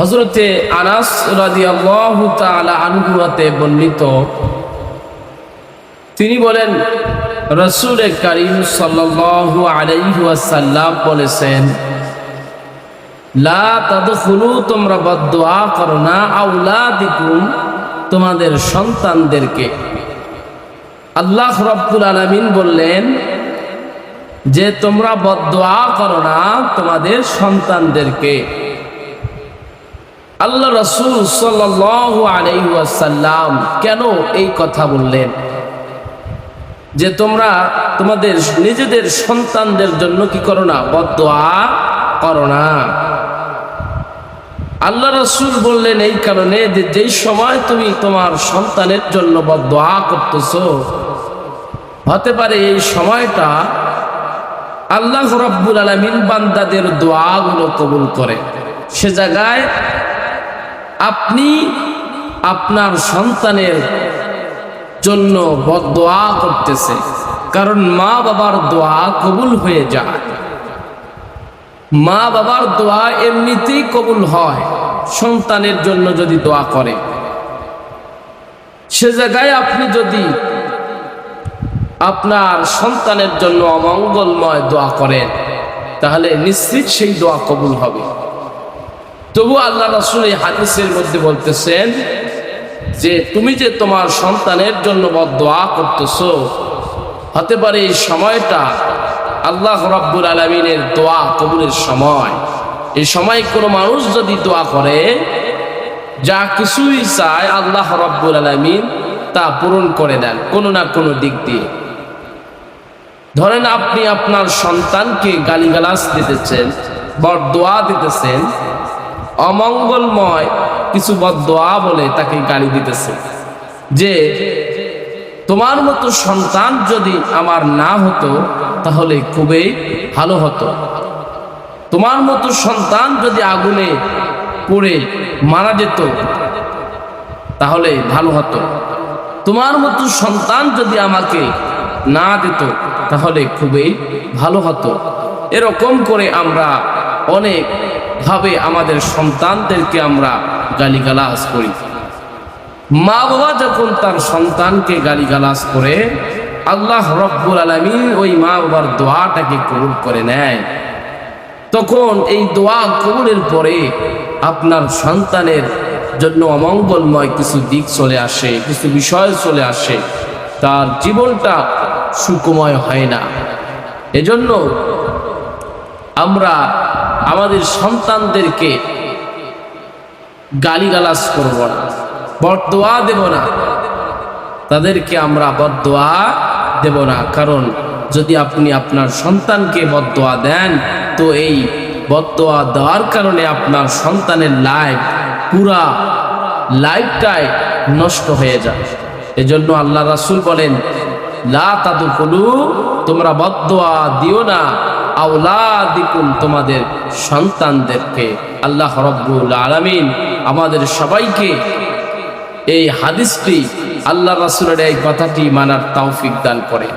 হজরতে আনাস রাদিয়াল্লাহু তাআলা আনহুয়াতে বর্ণিত। তিনি বলেন, রসুল করিম সাল্লাল্লাহু আলাইহি ওয়াসাল্লাম বলেছেন, লা তাদখুলু তোমরা বদদুআ করো না আউলাদিকুম তোমাদের সন্তানদেরকে। আল্লাহ রাব্বুল আলামিন বললেন, যে তোমরা বদদুআ করো না তোমাদের সন্তানদেরকে। আল্লাহ রসুল ওয়াসাল্লাম কেন এই কথা বললেন? যে তোমরা তোমাদের নিজেদের সন্তানদের জন্য কি করো না বদোয়া করো না। আল্লাহ রসুল বললেন এই কারণে যে যেই সময় তুমি তোমার সন্তানের জন্য বদোয়া করতেছ, হতে পারে এই সময়টা আল্লাহ রব্বুল আলমিন বান্দাদের দোয়াগুলো কবুল করে। সে জায়গায় আপনি আপনার সন্তানের জন্য বদোয়া করতেছে। কারণ মা বাবার দোয়া কবুল হয়ে যায়। মা বাবার দোয়া এমনিতেই কবুল হয়, সন্তানের জন্য যদি দোয়া করে। সে জায়গায় আপনি যদি আপনার সন্তানের জন্য অমঙ্গলময় দোয়া করেন, তাহলে নিশ্চিত সেই দোয়া কবুল হবে। তবু আল্লাহ রসুল এই হাদিসের মধ্যে বলতেছেন যে তুমি যে তোমার সন্তানের জন্য দোয়া করতেছো, হতে পারে এই সময়টা আল্লাহ রব্বুল আলমিনের দোয়া কবুলের সময়। এই সময় কোনো মানুষ যদি দোয়া করে, যা কিছুই চায় আল্লাহ রব্বুল আলমিন তা পূরণ করে দেন কোনো না কোনো দিক দিয়ে। ধরেন আপনি আপনার সন্তানকে গালিগালাজ দিতেছেন বরদোয়া দিতেছেন অমঙ্গলময় কিছু বদোয়া বলে তাকে গালি দিতেছে। যে, তোমার মতো সন্তান যদি আমার না হতো, তাহলে খুবই ভালো হতো। তোমার মতো সন্তান যদি আগুনে পড়ে মারা যেত, তাহলে ভালো হতো। তোমার মতো সন্তান যদি আমাকে না দিত, তাহলে খুবই ভালো হতো। এরকম করে আমরা অনেক ভাবে আমাদের সন্তানদেরকে আমরা গালিগালাজ করি। মা বাবা যখন তার সন্তানকে গালিগালাজ করে, আল্লাহ রব্বুল আলমী ওই মা বাবার দোয়াটাকে কবুল করে নেয়। তখন এই দোয়া কবুলের পরে আপনার সন্তানের জন্য অমঙ্গলময় কিছু দিক চলে আসে, কিছু বিষয় চলে আসে। তার জীবনটা সুকুময় হয় না। এজন্য আমরা আমাদের সন্তানদেরকে গালিগালাজ করব না বরদোয়া দেব না। তাদেরকে আমরা বদোয়া দেব না, কারণ যদি আপনি আপনার সন্তানকে বদোয়া দেন, তো এই বদোয়া দেওয়ার কারণে আপনার সন্তানের লাইফ পুরা লাইফটাই নষ্ট হয়ে যায়। এজন্য আল্লাহ রাসুল বলেন লা তোমরা বদোয়া দিও না। আউলাদিকুম তোমাদের সন্তানদেরকে। আল্লাহ রব্বুল আলমিন আমাদের সবাইকে এই হাদিসটি আল্লাহ রাসুলের এই কথাটি মানার তৌফিক দান করেন।